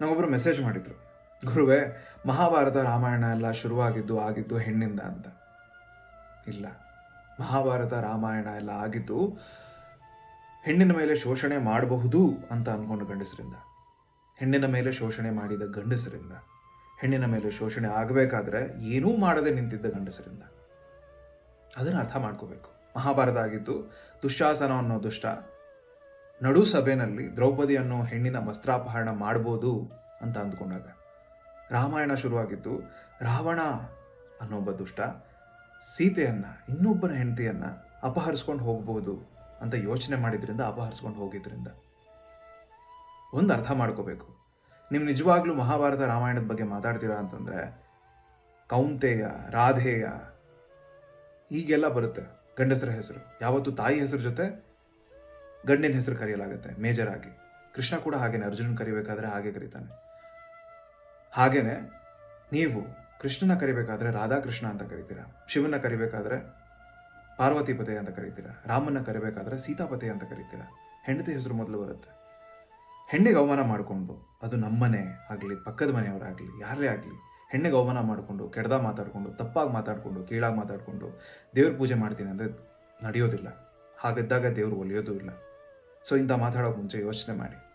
ನಮಗೊಬ್ಬರು message ಮಾಡಿದ್ರು. ಗುರುವೇ, ಮಹಾಭಾರತ ರಾಮಾಯಣ ಎಲ್ಲ ಶುರುವಾಗಿದ್ದು ಆಗಿದ್ದು ಹೆಣ್ಣಿಂದ ಅಂತ. ಇಲ್ಲ. ಮಹಾಭಾರತ ರಾಮಾಯಣ ಎಲ್ಲ ಆಗಿದ್ದು ಹೆಣ್ಣಿನ ಮೇಲೆ ಶೋಷಣೆ ಮಾಡಬಹುದು ಅಂತ ಅಂದ್ಕೊಂಡು ಗಂಡಸರಿಂದ. ಹೆಣ್ಣಿನ ಮೇಲೆ ಶೋಷಣೆ ಮಾಡಿದ ಗಂಡಸರಿಂದ. ಹೆಣ್ಣಿನ ಮೇಲೆ ಶೋಷಣೆ ಆಗಬೇಕಾದ್ರೆ ಏನೂ ಮಾಡದೆ ನಿಂತಿದ್ದ ಗಂಡಸರಿಂದ. ಅದನ್ನು ಅರ್ಥ ಮಾಡ್ಕೋಬೇಕು. ಮಹಾಭಾರತ ಆಗಿದ್ದು ದುಶ್ಯಾಸನ ಅನ್ನೋ ದುಷ್ಟ ನಡು ಸಭೆಯಲ್ಲಿ ದ್ರೌಪದಿ ಅನ್ನೋ ಹೆಣ್ಣಿನ ವಸ್ತ್ರಾಪಹರಣ ಮಾಡ್ಬೋದು ಅಂತ ಅಂದ್ಕೊಂಡಾಗ ರಾಮಾಯಣ ಶುರುವಾಗಿದ್ದು, ರಾವಣ ಅನ್ನೊಬ್ಬ ದುಷ್ಟ ಸೀತೆಯನ್ನ, ಇನ್ನೊಬ್ಬನ ಹೆಂಡತಿಯನ್ನ ಅಪಹರಿಸ್ಕೊಂಡು ಹೋಗ್ಬೋದು ಅಂತ ಯೋಚನೆ ಮಾಡಿದ್ರಿಂದ ಅಪಹರಿಸ್ಕೊಂಡು ಹೋಗಿದ್ರಿಂದ. ಒಂದು ಅರ್ಥ ಮಾಡ್ಕೋಬೇಕು. ನಿಮ್ಮ ನಿಜವಾಗ್ಲೂ ಮಹಾಭಾರತ ರಾಮಾಯಣದ ಬಗ್ಗೆ ಮಾತಾಡ್ತೀರಾ ಅಂತಂದ್ರೆ, ಕೌಂತೆಯ, ರಾಧೇಯ ಹೀಗೆಲ್ಲ ಬರುತ್ತೆ ಗಂಡಸರ ಹೆಸರು. ಯಾವತ್ತು ತಾಯಿ ಹೆಸರು ಜೊತೆ ಗಂಡಿನ ಹೆಸರು ಕರೆಯಲಾಗುತ್ತೆ ಮೇಜರ್ ಆಗಿ. ಕೃಷ್ಣ ಕೂಡ ಹಾಗೇನೆ, ಅರ್ಜುನನ್ ಕರಿಬೇಕಾದ್ರೆ ಹಾಗೆ ಕರೀತಾನೆ. ಹಾಗೇನೆ, ನೀವು ಕೃಷ್ಣನ ಕರಿಬೇಕಾದ್ರೆ ರಾಧಾಕೃಷ್ಣ ಅಂತ ಕರಿತೀರಾ ಶಿವನ ಕರಿಬೇಕಾದ್ರೆ ಪಾರ್ವತಿಪತೆ ಅಂತ ಕರಿತೀರಾ ರಾಮನ ಕರಿಬೇಕಾದ್ರೆ ಸೀತಾಪತೆ ಅಂತ ಕರಿತೀರಾ, ಹೆಂಡತಿ ಹೆಸರು ಮೊದಲು ಬರುತ್ತೆ. ಹೆಣ್ಣಿಗೆ ಅವಮಾನ ಮಾಡಿಕೊಂಡು, ಅದು ನಮ್ಮನೆ ಆಗಲಿ, ಪಕ್ಕದ ಮನೆಯವರಾಗಲಿ ಯಾರೇ ಆಗಲಿ, ಹೆಣ್ಣಿಗೆ ಅವಮಾನ ಮಾಡಿಕೊಂಡು ಕೆಡ್ದ ಮಾತಾಡಿಕೊಂಡು, ತಪ್ಪಾಗಿ ಮಾತಾಡಿಕೊಂಡು, ಕೀಳಾಗಿ ಮಾತಾಡಿಕೊಂಡು ದೇವ್ರ ಪೂಜೆ ಮಾಡ್ತೀನಿ ಅಂದರೆ ನಡೆಯೋದಿಲ್ಲ. ಹಾಗಿದ್ದಾಗ ದೇವ್ರು ಒಲಿಯೋದೂ ಇಲ್ಲ. ಸೊ ಇಂಥ ಮಾತಾಡೋಕೆ ಮುಂಚೆ ಯೋಚನೆ ಮಾಡಿ.